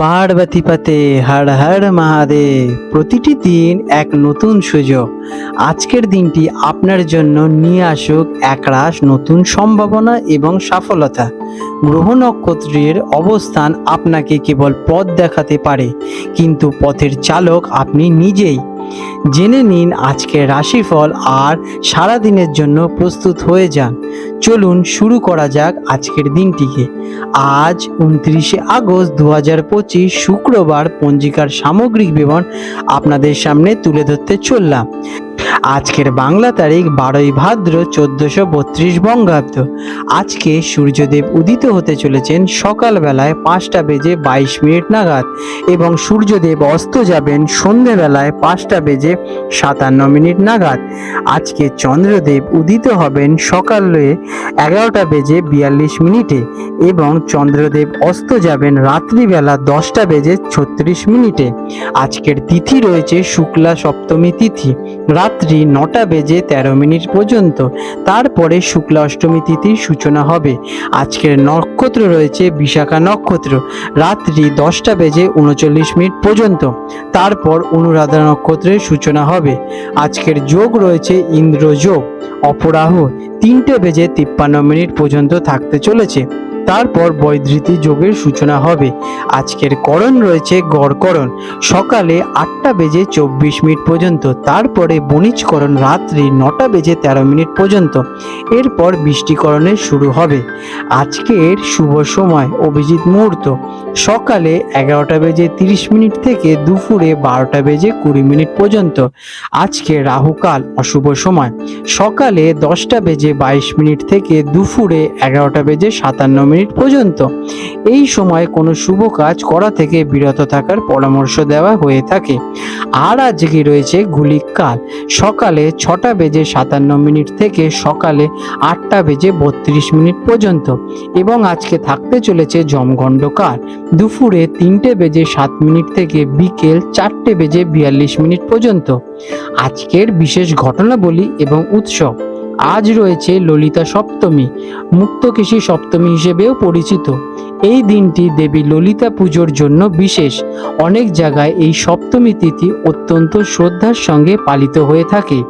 পার্বতী পাতে হর হর মহাদেব। প্রতিটি দিন এক নতুন সুযোগ। আজকের দিনটি আপনার জন্য নিয়ে আসুক একরাশ নতুন সম্ভাবনা এবং সফলতা। গ্রহ নক্ষত্রের অবস্থান আপনাকে কেবল পথ দেখাতে পারে, কিন্তু পথের চালক আপনি নিজেই। জেনে নিন আজকের রাশিফল আর সারা দিনের জন্য প্রস্তুত হয়ে যান। চলুন শুরু করা যাক আজকের দিনটিকে। আজ উনত্রিশে আগস্ট দু হাজার পঁচিশ শুক্রবার পঞ্জিকার সামগ্রিক বিবরণ আপনাদের সামনে তুলে ধরতে চললাম। আজকের বাংলা তারিখ বারোই ভাদ্র চোদ্দশো বত্রিশ বঙ্গাব্দ। আজকে সূর্যদেব উদিত হতে চলেছেন সকালবেলায় পাঁচটা বেজে বাইশ মিনিট নাগাদ এবং সূর্যদেব অস্ত যাবেন সন্ধেবেলায় পাঁচটা বেজে সাতান্ন মিনিট নাগাদ। আজকে চন্দ্রদেব উদিত হবেন সকালে এগারোটা বেজে বিয়াল্লিশ মিনিটে এবং চন্দ্রদেব অস্ত যাবেন রাত্রিবেলা দশটা বেজে ছত্রিশ মিনিটে। আজকের তিথি রয়েছে শুক্লা সপ্তমী তিথি। রাত্রি নটা বেজে তেরো মিনিট পর্যন্ত। তারপরে শুক্লা অষ্টমী তিথির সূচনা হবে। আজকের নক্ষত্র রয়েছে বিশাখা নক্ষত্র। রাত্রি দশটা বেজে উনচল্লিশ মিনিট পর্যন্ত। তারপর অনুরাধা নক্ষত্রের সূচনা হবে। আজকের যোগ রয়েছে ইন্দ্র যোগ অপরাহ তিনটে বেজে তিপ্পান্ন মিনিট পর্যন্ত থাকতে চলেছে। তারপর বৈধৃতি যোগের সূচনা হবে। আজকের করণ রয়েছে গড়করণ সকালে আটটা বেজে চব্বিশ মিনিট পর্যন্ত, তারপরে বণিজকরণ রাত্রি নটা বেজে তেরো মিনিট পর্যন্ত। এরপর বৃষ্টিকরণের শুরু হবে। আজকের শুভ সময়, অভিজিৎ মুহূর্ত। সকালে এগারোটা বেজে তিরিশ মিনিট থেকে দুপুরে বারোটা বেজে কুড়ি মিনিট পর্যন্ত। আজকে রাহুকাল, অশুভ সময়। সকালে দশটা বেজে বাইশ মিনিট থেকে দুপুরে এগারোটা বেজে সাতান্ন মিনিট পর্যন্ত। এই সময় কোনো শুভ কাজ করা থেকে বিরত থাকার পরামর্শ দেওয়া হয়ে থাকে। আর আজকে রয়েছে গুলিক কাল। সকালে ছটা বেজে সাতান্ন মিনিট থেকে সকালে আটটা বেজে বত্রিশ মিনিট পর্যন্ত। এবং আজকে থাকতে চলেছে জমঘণ্ড জমগণ্ডকাল দুপুরে তিনটে বেজে সাত মিনিট থেকে বিকেল চারটে বেজে বিয়াল্লিশ মিনিট পর্যন্ত। আজকের বিশেষ ঘটনাবলী এবং উৎসব। আজ রয়েছে ললিতা সপ্তমী মুক্তকেশী সপ্তমী হিসেবেও পরিচিত। এই দিনটি দেবী ললিতা পুজোর জন্য বিশেষ। অনেক জায়গায় এই সপ্তমী তিথি অত্যন্ত শ্রদ্ধার সঙ্গে পালিত হয়ে থাকে।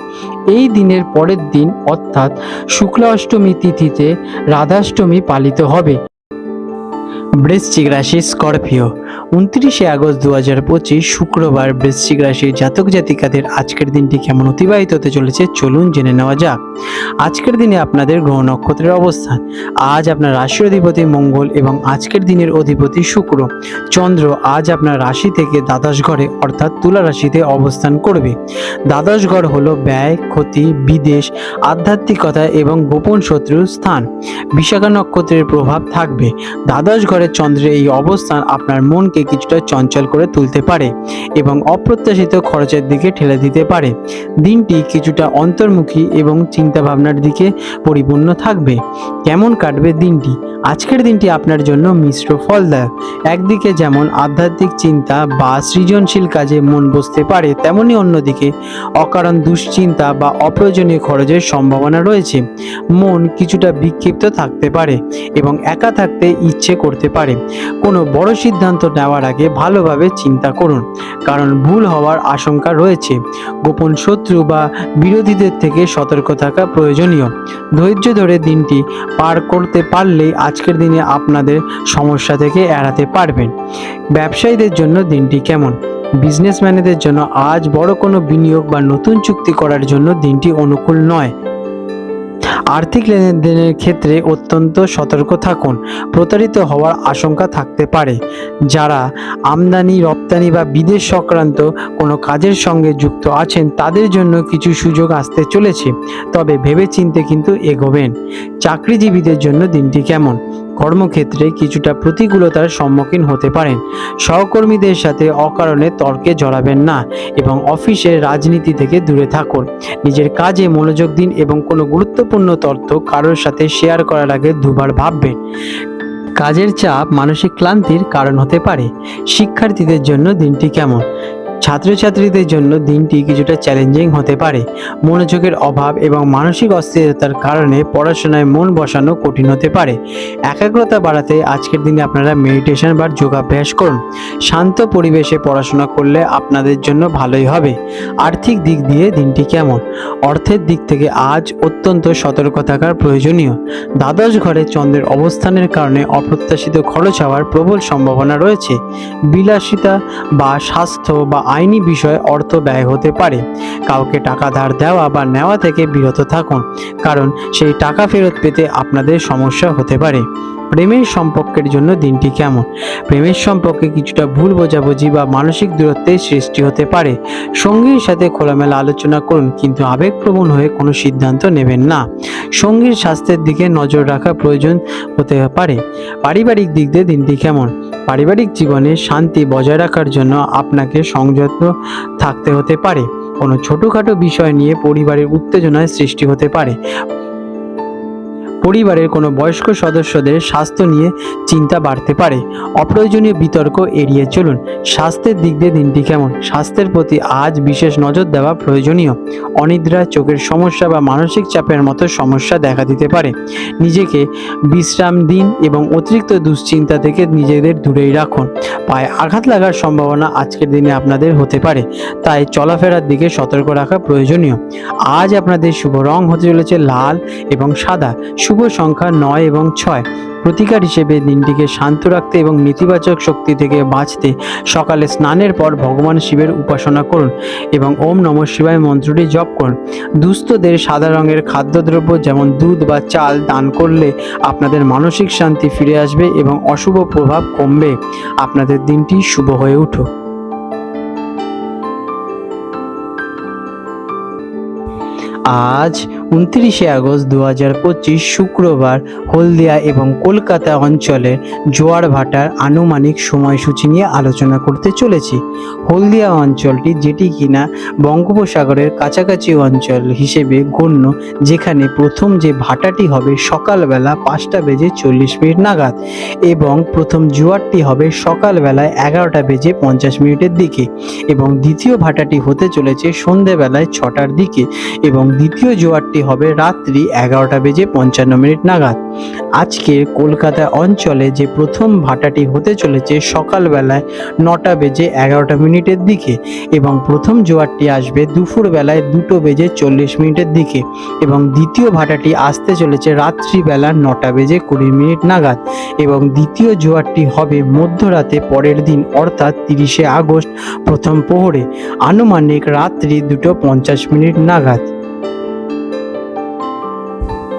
এই দিনের পরের দিন অর্থাৎ শুক্লা অষ্টমী তিথিতে রাধাষ্টমী পালিত হবে। বৃশ্চিক রাশি স্করপিও। উনত্রিশে আগস্ট দু হাজার পঁচিশ শুক্রবার বৃশ্চিক রাশির জাতক জাতিকাদের আজকের দিনটি কেমন অতিবাহিত হতে চলেছে চলুন জেনে নেওয়া যাক। আজকের দিনে আপনাদের গ্রহ নক্ষত্রের অবস্থান। আজ আপনার রাশির অধিপতি মঙ্গল এবং আজকের দিনের অধিপতি শুক্র। চন্দ্র আজ আপনার রাশি থেকে দ্বাদশ ঘরে অর্থাৎ তুলা রাশিতে অবস্থান করবে। দ্বাদশ ঘর হলো ব্যয়, ক্ষতি, বিদেশ, আধ্যাত্মিকতা এবং গোপন শত্রুর স্থান। বিশাখা নক্ষত্রের প্রভাব থাকবে। দ্বাদশ ঘরে চন্দ্রের এই অবস্থান আপনার মনকে কিছুটা চঞ্চল করে তুলতে পারে এবং অপ্রত্যাশিত খরচের দিকে ঠেলে দিতে পারে। দিনটি কিছুটা অন্তর্মুখী এবং চিন্তাভাবনার দিকে পরিপূর্ণ থাকবে। কেমন কাটবে দিনটি? আজকের দিনটি আপনার জন্য মিশ্র ফলদায়ক। একদিকে যেমন আধ্যাত্মিক চিন্তা বা সৃজনশীল কাজে মন বসতে পারে, তেমনি অন্যদিকে অকারণ দুশ্চিন্তা বা অপ্রয়োজনীয় খরচের সম্ভাবনা রয়েছে। মন কিছুটা বিক্ষিপ্ত থাকতে পারে এবং একা থাকতে ইচ্ছে করতে পারে। কোনো বড় সিদ্ধান্ত নেওয়ার আগে ভালোভাবে চিন্তা করুন, কারণ ভুল হওয়ার আশঙ্কা রয়েছে। গোপন শত্রু বা বিরোধীদের থেকে সতর্ক থাকা প্রয়োজনীয়। ধৈর্য ধরে দিনটি পার করতে পারলেই আজকের দিনে আপনাদের সমস্যা থেকে এড়াতে পারবেন। ব্যবসায়ীদের জন্য দিনটি কেমন? বিজনেসম্যানেদের জন্য আজ বড় কোনো বিনিয়োগ বা নতুন চুক্তি করার জন্য দিনটি অনুকূল নয়। আর্থিক লেনদেনের ক্ষেত্রে অত্যন্ত সতর্ক থাকুন। প্রতারিত হওয়ার আশঙ্কা থাকতে পারে। যারা আমদানি, রপ্তানি বা বিদেশ সংক্রান্ত কোনো কাজের সঙ্গে যুক্ত আছেন, তাদের জন্য কিছু সুযোগ আসতে চলেছে। তবে ভেবেচিন্তে কিন্তু এগোবেন। চাকরিজীবীদের জন্য দিনটি কেমন? কর্মক্ষেত্রে কিছুটা প্রতিকূলতার সম্মুখীন হতে পারেন। সহকর্মীদের সাথে অকারণে তর্কে জড়াবেন না এবং অফিসের রাজনীতি থেকে দূরে থাকুন। নিজের কাজে মনোযোগ দিন এবং কোনো গুরুত্বপূর্ণ তথ্য কারোর সাথে শেয়ার করার আগে দুবার ভাববেন। কাজের চাপ মানসিক ক্লান্তির কারণ হতে পারে। শিক্ষার্থীদের জন্য দিনটি কেমন? ছাত্রছাত্রীদের জন্য দিনটি কিছুটা চ্যালেঞ্জিং হতে পারে। মনোযোগের অভাব এবং মানসিক অস্থিরতার কারণে পড়াশোনায় মন বসানো কঠিন হতে পারে। একাগ্রতা বাড়াতে আজকের দিনে আপনারা মেডিটেশন বা যোগাভ্যাস করুন। শান্ত পরিবেশে পড়াশোনা করলে আপনাদের জন্য ভালোই হবে। আর্থিক দিক দিয়ে দিনটি কেমন? অর্থের দিক থেকে আজ অত্যন্ত সতর্ক থাকার প্রয়োজনীয়। দ্বাদশ ঘরে চন্দ্রের অবস্থানের কারণে অপ্রত্যাশিত খরচ হওয়ার প্রবল সম্ভাবনা রয়েছে। বিলাসিতা বা স্বাস্থ্য বা আইনি বিষয়ে অর্থ ব্যয় হতে পারে। কাউকে টাকা ধার দেওয়া বা নেওয়া থেকে বিরত থাকুন, কারণ সেই টাকা ফেরত পেতে আপনাদের সমস্যা হতে পারে। প্রেমের সম্পর্কের জন্য দিনটি কেমন? প্রেমের সম্পর্কে কিছুটা ভুল বোঝাবুঝি বা মানসিক দূরত্বের সৃষ্টি হতে পারে। সঙ্গীর সাথে খোলামেলা আলোচনা করুন, কিন্তু আবেগপ্রবণ হয়ে কোনো সিদ্ধান্ত নেবেন না। সঙ্গীর স্বাস্থ্যের দিকে নজর রাখা প্রয়োজন হতে পারে। পারিবারিক দিক দিয়ে দিনটি কেমন? পারিবারিক জীবনে শান্তি বজায় রাখার জন্য আপনাকে সংযত থাকতে হতে পারে। কোনো ছোটোখাটো বিষয় নিয়ে পরিবারের উত্তেজনার সৃষ্টি হতে পারে। পরিবারের কোনো বয়স্ক সদস্যদের স্বাস্থ্য নিয়ে চিন্তা বাড়তে পারে। অপ্রয়োজনীয় বিতর্ক এড়িয়ে চলুন। স্বাস্থ্যের দিক দিয়ে দিনটি কেমন? স্বাস্থ্যের প্রতি আজ বিশেষ নজর দেওয়া প্রয়োজনীয়। অনিদ্রা, চোখের সমস্যা বা মানসিক চাপের মতো সমস্যা দেখা দিতে পারে। নিজেকে বিশ্রাম দিন এবং অতিরিক্ত দুশ্চিন্তা থেকে নিজেদের দূরেই রাখুন। পায়ে আঘাত লাগার সম্ভাবনা আজকের দিনে আপনাদের হতে পারে। তাই চলাফেরার দিকে সতর্ক রাখা প্রয়োজনীয়। আজ আপনাদের শুভ রং হতে চলেছে লাল এবং সাদা। শুভ সংখ্যা নয় এবং ছয়। প্রতিকার হিসেবে দিনটিকে শান্ত রাখতে এবং নেতিবাচক শক্তি থেকে বাঁচতে সকালে স্নানের পর ভগবান শিবের উপাসনা করুন এবং ওম নম শিবায় মন্ত্রটি জপ করুন। দুস্থদের সাদা রঙের খাদ্যদ্রব্য যেমন দুধ বা চাল দান করলে আপনাদের মানসিক শান্তি ফিরে আসবে এবং অশুভ প্রভাব কমবে। আপনাদের দিনটি শুভ হয়ে উঠুক। আজ উনত্রিশে আগস্ট দু হাজার পঁচিশ শুক্রবার হলদিয়া এবং কলকাতা অঞ্চলের জোয়ার ভাটার আনুমানিক সময়সূচি নিয়ে আলোচনা করতে চলেছি। হলদিয়া অঞ্চলটি যেটি কিনা বঙ্গোপসাগরের কাছাকাছি অঞ্চল হিসেবে গণ্য, যেখানে প্রথম যে ভাটাটি হবে সকালবেলা পাঁচটা বেজে চল্লিশ মিনিট নাগাদ এবং প্রথম জোয়ারটি হবে সকালবেলায় এগারোটা বেজে পঞ্চাশ মিনিটের দিকে এবং দ্বিতীয় ভাটাটি হতে চলেছে সন্ধেবেলায় ছটার দিকে এবং দ্বিতীয় জোয়ারটি হবে রাত্রি এগারোটা বেজে পঞ্চান্ন মিনিট নাগাদ। আজকের কলকাতা অঞ্চলে যে প্রথম ভাটাটি হতে চলেছে সকালবেলায় নটা বেজে এগারোটা মিনিটের দিকে এবং প্রথম জোয়ারটি আসবে দুপুরবেলায় দুটো বেজে চল্লিশ মিনিটের দিকে এবং দ্বিতীয় ভাটাটি আসতে চলেছে রাত্রিবেলা নটা বেজে কুড়ি মিনিট নাগাদ এবং দ্বিতীয় জোয়ারটি হবে মধ্যরাতে পরের দিন অর্থাৎ তিরিশে আগস্ট প্রথম প্রহরে আনুমানিক রাত্রি দুটো পঞ্চাশ মিনিট নাগাদ।